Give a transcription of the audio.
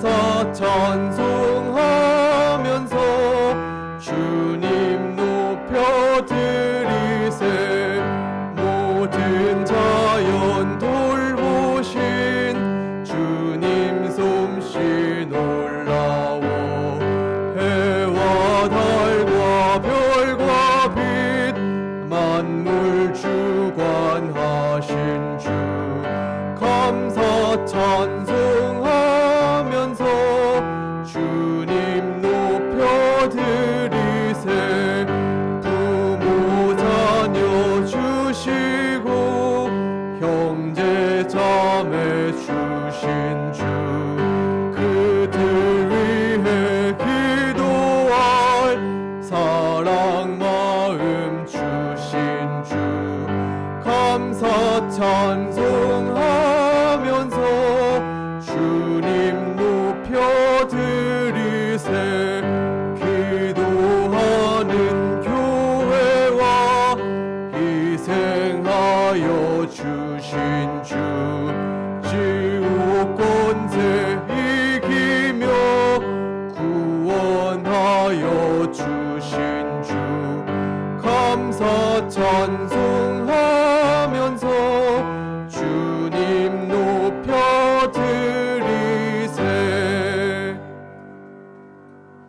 감사 찬송하면서 주님 높여 드리세. 모든 자연 돌보신 주님 솜씨 놀라워. 해와 달과 별과 빛 만물 주관하신 주. 감사 찬송 형제점을 주신 주 그들 위해 기도할 사랑 마음 주신 주. 감사 찬송하 주신 주 지옥권세 이기며 구원하여 주신 주 감사 찬송하여